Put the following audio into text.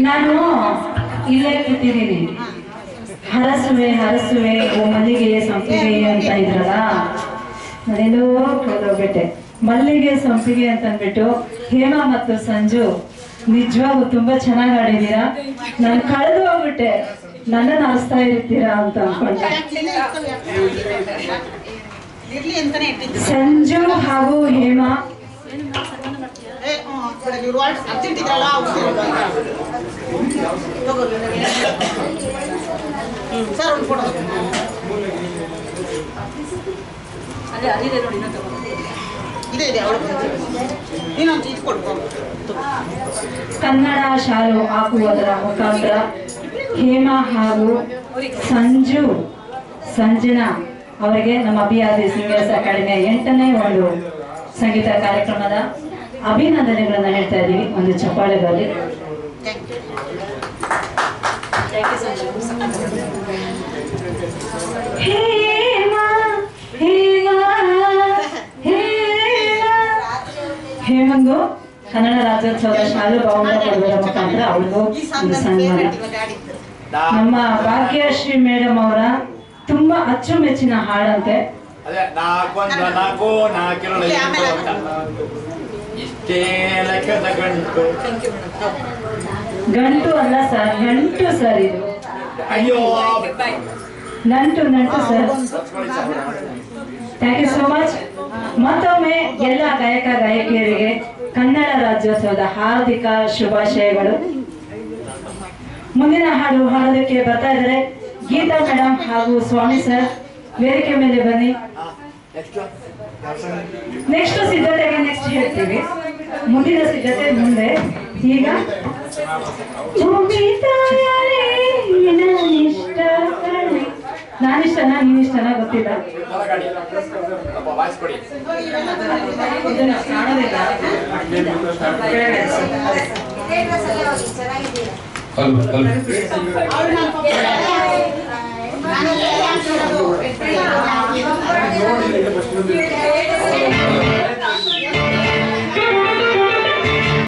ನಾನು ಇಲ್ಲೇ ಕೂತಿದ್ದೀನಿ. ಹರಸುವೆ ಹರಸುವೆ ಓ ಮಲ್ಲಿಗೆ ಸಂಪಿಗೆ ಅಂತ ಇದ್ರಲ್ಲ? ನಾನೇನೋ ಕೇಳೋಗ್ಬಿಟ್ಟೆ ಮಲ್ಲಿಗೆ ಸಂಪಿಗೆ ಅಂತ ಅಂದ್ಬಿಟ್ಟು ಹೇಮಾ ಮತ್ತು ಸಂಜು ನಿಜವಾಗೂ ತುಂಬಾ ಚೆನ್ನಾಗಿ ಆಡಿದೀರಾ ನಾನು ಕಳೆದು ಹೋಗ್ಬಿಟ್ಟೆ ನನ್ನನ್ನು ಹರಿಸ್ತಾ ಇರ್ತೀರಾ ಅಂತ ಅನ್ಕೊಂಡೆ. ಸಂಜು ಹಾಗೂ ಹೇಮಾ ಹ್ಮ್, ಬಿಡು, ಇವ್ರು ವಾಟ್ಸ್ ಅರ್ಜೆಂಟ್ ಇದ್ರಲ್ಲ ಸರ್ ಒಂದು ಫೋಟೋ ಇದೆ ಇದೆ ಅವಳು ಇನ್ನೊಂದು ಇದು ಕೊಡ್ಕೊ ಕನ್ನಡ ಶಾಲು ಹಾಕುವುದರ ಮುಖಾಂತರ ಹೇಮ ಹಾಗೂ ಸಂಜು ಸಂಜನಾ ಅವರಿಗೆ ನಮ್ಮ ಅಭಿಯಾದಿ ಸಿಂಗರ್ಸ್ ಅಕಾಡೆಮಿಯ ಎಂಟನೇ ಒಂದು ಸಂಗೀತ ಕಾರ್ಯಕ್ರಮದ ಅಭಿನಂದನೆಗಳನ್ನ ಹೇಳ್ತಾ ಇದ್ದೀವಿ ಒಂದು ಚಪ್ಪಾಳೆಗಳಲ್ಲಿ ಹೇಮಂದು ಕನ್ನಡ ರಾಜ್ಯೋತ್ಸವದ ಶಾಲು ಬಾವುಟ ಕೊಡುವುದರ ಮುಖಾಂತರ ಅವಳಿಗೂ ಒಂದು ಸನ್ಮಾನ. ನಮ್ಮ ಭಾಗ್ಯಶ್ರೀ ಮೇಡಮ್ ಅವರ ತುಂಬಾ ಅಚ್ಚುಮೆಚ್ಚಿನ ಹಾಡಂತೆ. ಅದೇ ನಾಲ್ಕು ನಾಲ್ಕು ಗಂಟು. ಗಂಟು ಅಲ್ಲ ಸರ್ ಗಂಟು ಸರ್ ಇದು. ಅಯ್ಯೋ. ನಂಟು ನಂಟು sir. Thank you so much ಮತ್ತೊಮ್ಮೆ ಎಲ್ಲ ಗಾಯಕ ಗಾಯಕಿಯರಿಗೆ ಕನ್ನಡ ರಾಜ್ಯೋತ್ಸವದ ಹಾರ್ದಿಕ ಶುಭಾಶಯಗಳು. ಮುಂದಿನ ಹಾಡು ಹಾಡೋದಕ್ಕೆ ಬರ್ತಾ ಇದ್ದಾರೆ. ಗೀತಾ ಮೇಡಮ್ ಹಾಗೂ ಸ್ವಾಮಿ ಸರ್ ವೇದಿಕೆ ಮೇಲೆ ಬನ್ನಿ. ನೆಕ್ಸ್ಟ್ ನೆಕ್ಸ್ಟ್ ಸಿದ್ಧತೆಗೆ ನೆಕ್ಸ್ಟ್ ಹೇಳ್ತೀವಿ. ಮುಂದಿನ ಸಿದ್ಧತೆ ಮುಂದೆ ಈಗ ನಾನಿಷ್ಟ ನೀನಿಷ್ಟ ಇಷ್ಟನ ಗೊತ್ತಿಲ್ಲ. ಚೆನ್ನಾಗಿದೆ